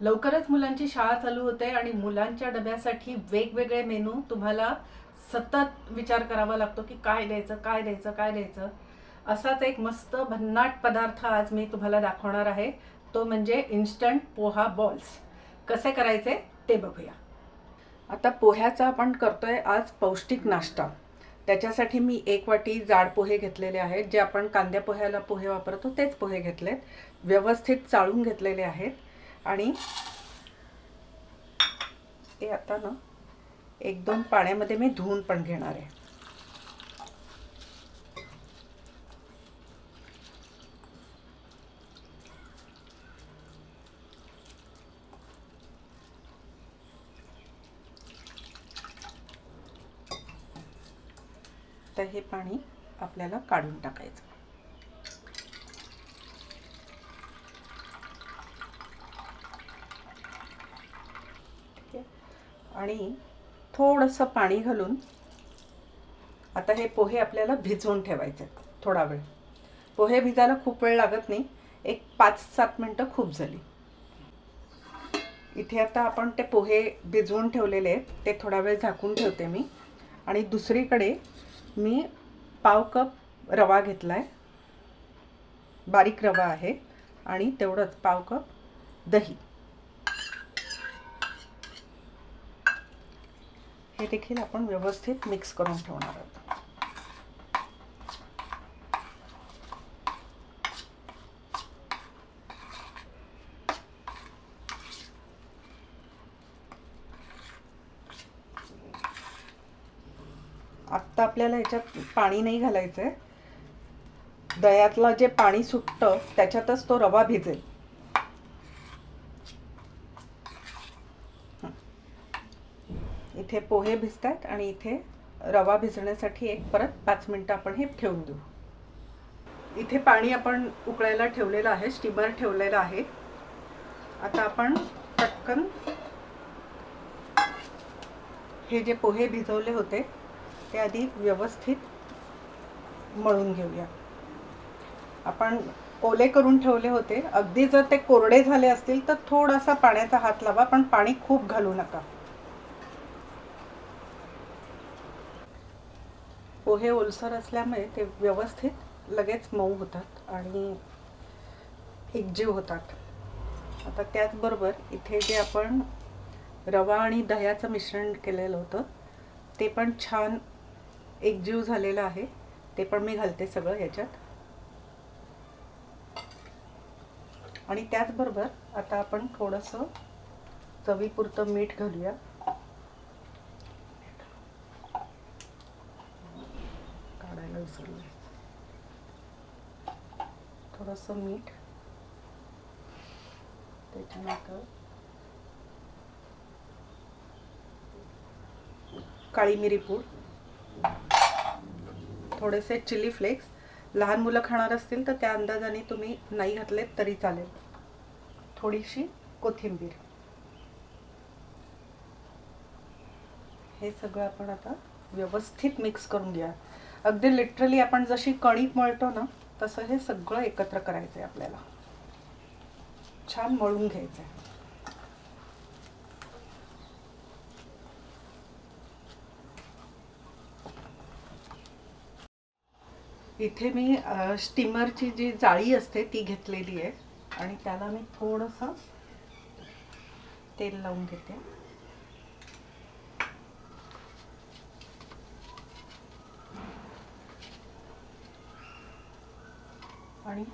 लवकरच मुलांची शाळा चालू होते आणि मुलांच्या डब्यासाठी वेगवेगळे मेनू तुम्हाला सतत विचार करावा लागतो की काय द्यायचं काय द्यायचं काय द्यायचं. असाच एक मस्त भन्नाट पदार्थ आज मी तुम्हाला दाखवणार आहे. तो म्हणजे इन्स्टंट पोहा बॉल्स कसे करायचे ते बघूया. आता पोह्याचा आपण करतोय आज पौष्टिक नाश्ता. त्याच्यासाठी मी एक वाटी जाड पोहे घेतलेले आहेत. जे आपण कांद्या पोह्याला पोहे वापरतो तेच पोहे घेतलेत. व्यवस्थित चाळून घेतलेले आहेत. आणि ते आता ना एक दोन पाण्यामध्ये मी धुवून पण घेणार आहे. तर हे पाणी आपल्याला काढून टाकायचं. आणि थोडंसं पाणी घालून आता हे पोहे आपल्याला भिजवून ठेवायचे आहेत थोडा वेळ. पोहे भिजायला खूप वेळ लागत नाही एक पाच सात मिनटं खूप झाली. इथे आता आपण ते पोहे भिजवून ठेवलेले आहेत ते थोडा वेळ झाकून ठेवते मी. आणि दुसरीकडे मी पाव कप रवा घेतला आहे बारीक रवा आहे आणि तेवढंच पाव कप दही. हे देखील आपण व्यवस्थित मिक्स करून ठेवणार आहोत. आत्ता आपल्याला ह्याच्यात पाणी नाही घालायचं आहे दह्यातलं जे पाणी सुटतं त्याच्यातच तो रवा भिजेल. इथे पोहे भिजतात आणि इथे रवा भिजण्यासाठी एक परत पाच मिनटं आपण हे ठेवून देऊ. इथे पाणी आपण उकळायला ठेवलेलं आहे स्टीमर ठेवलेलं आहे. आता आपण पटकन हे जे पोहे भिजवले होते ते आधी व्यवस्थित मळून घेऊया. आपण ओले करून ठेवले होते. अगदी जर ते कोरडे झाले असतील तर थोडासा पाण्याचा हात लावा पण पाणी खूप घालू नका. पोहे ओलसर असल्यामुळे ते व्यवस्थित लगेच मऊ होतात आणि एकजीव होतात. आता त्याचबरोबर इथे जे आपण रवा आणि दह्याचं मिश्रण केलेलं होतं ते पण छान एकजीव झालेलं आहे. ते पण मी घालते सगळं ह्याच्यात. आणि त्याचबरोबर आता आपण थोडंसं चवीपुरतं मीठ घालूया. थोडंसं मीठ. त्याच्यानंतर काळी मिरी पूड. थोडेसे चिली फ्लेक्स. लहान मुलं खाणार असतील तर त्या अंदाजाने तुम्ही नाही घातलेत तरी चालेल. थोडीशी कोथिंबीर. हे सगळं आपण आता व्यवस्थित मिक्स करून घ्या. अगदी लिटरली आपण जशी कणिक मळतो ना तसं हे सगळं एकत्र करायचं आहे आपल्याला. छान मळून घ्यायचं आहे इथे मी स्टीमरची जी जाळी असते ती घेतलेली आहे. आणि त्याला मी थोडंसं तेल लावून घेते. आणि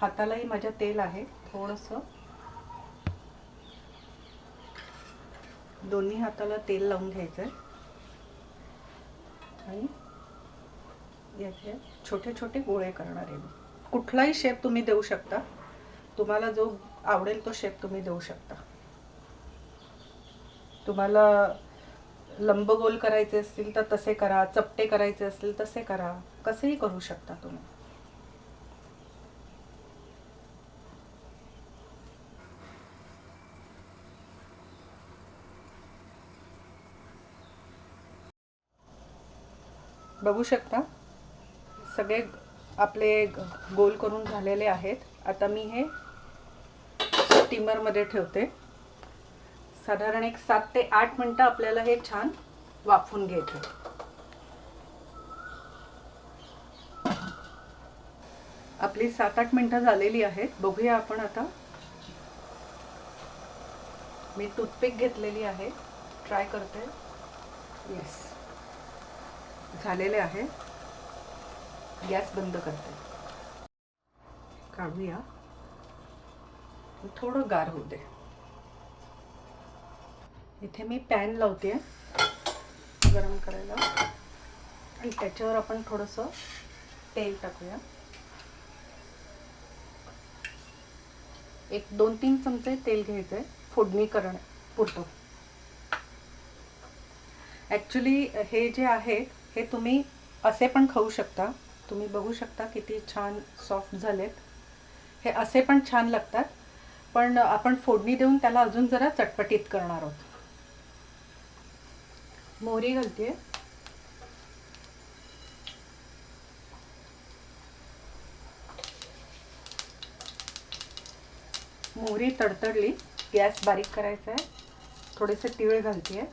हातालाही माझ्या तेल आहे थोडंसं. दोन्ही हाताला तेल लावून घ्यायचं आहे आणि याचे छोटे छोटे गोळे करणार आहे मी. कुठलाही शेप तुम्ही देऊ शकता. तुम्हाला जो आवडेल तो शेप तुम्ही देऊ शकता. तुम्हाला लंबगोल करायचे असतील तर तसे करा चपटे करायचे असतील तसे करा कसेही करू शकता तुम्ही. बघू शकता. सगळे आपले गोल करून झालेले आहेत. आता मी हे स्टीमरमध्ये ठेवते. साधारण एक सात ते आठ मिनटं आपल्याला हे छान वाफवून घ्यायचं आपली सात आठ मिनटं झालेली आहेत. बघूया आपण आता. मी टूथपिक घेतलेली आहे. ट्राय करते. येस झालेले आहे. गॅस बंद करते. काढूया. थोडं गार होऊ दे. इथे मी पॅन लावते. गरम करायला. आणि त्याच्यावर आपण थोडंसं तेल टाकूया. एक दोन तीन चमचे तेल घ्यायचं आहे फोडणी करण पुरतं. ॲक्च्युली हे जे आहे हे तुम्ही असे पण खाऊ शकता. तुम्ही बघू शकता किती छान सॉफ्ट झालेत. हे असे पण छान लागतात. पण आपण फोडणी देऊन त्याला अजून जरा चटपटीत करणार आहोत. मोहरी घालते मोहरी तडतडली. गॅस बारीक करायचा आहे थोडेसे तिळ घालते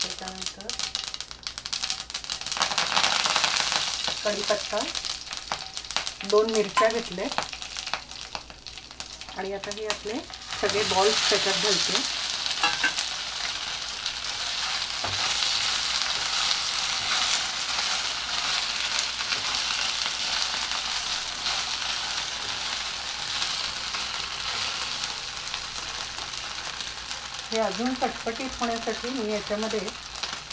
त्याच्यानंतर कढीपत्ता दोन मिरच्या घेतले आणि आता हे आपले सगळे बॉल्स त्याच्यात घालते. हे अजून कटपटीत होण्यासाठी मी याच्यामध्ये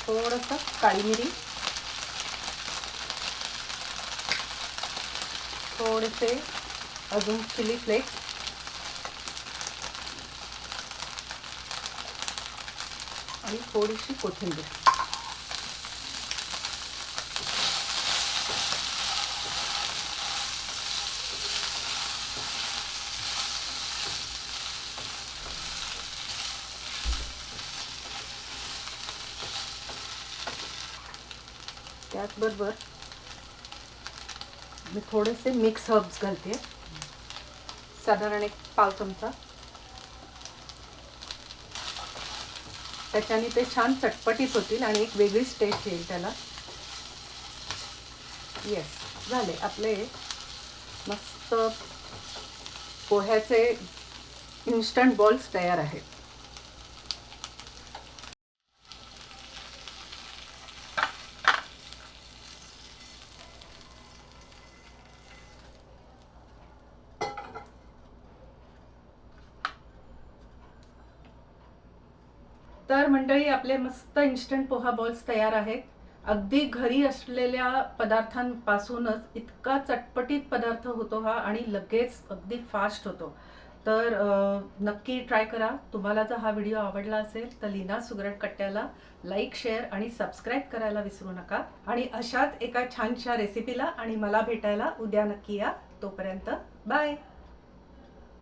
थोडंसं काळी मिरी थोडेसे अजून चिली फ्लेक्स. आणि थोडीशी कोथिंबीर. त्याचबरोबर मी थोडेसे मिक्स हर्ब्स घालते. साधारण एक पाव चमचा. त्याच्याने ते छान चटपटीत होतील आणि एक वेगळीच टेस्ट येईल त्याला. येस झाले आपले मस्त पोह्याचे इन्स्टंट बॉल्स तयार आहेत. तर मंडळी आपले मस्त इन्स्टंट पोहा बॉल्स तयार आहेत. अगदी घरी असलेल्या पदार्थांपासूनच इतका चटपटीत पदार्थ होतो हा आणि लगेच अगदी फास्ट होतो. तर नक्की ट्राय करा. तुम्हाला जर हा व्हिडिओ आवडला असेल तर लीना सुगरट कट्ट्याला लाईक शेअर आणि सबस्क्राईब करायला विसरू नका. आणि अशाच एका छानशा रेसिपीला आणि मला भेटायला उद्या नक्की या. तोपर्यंत बाय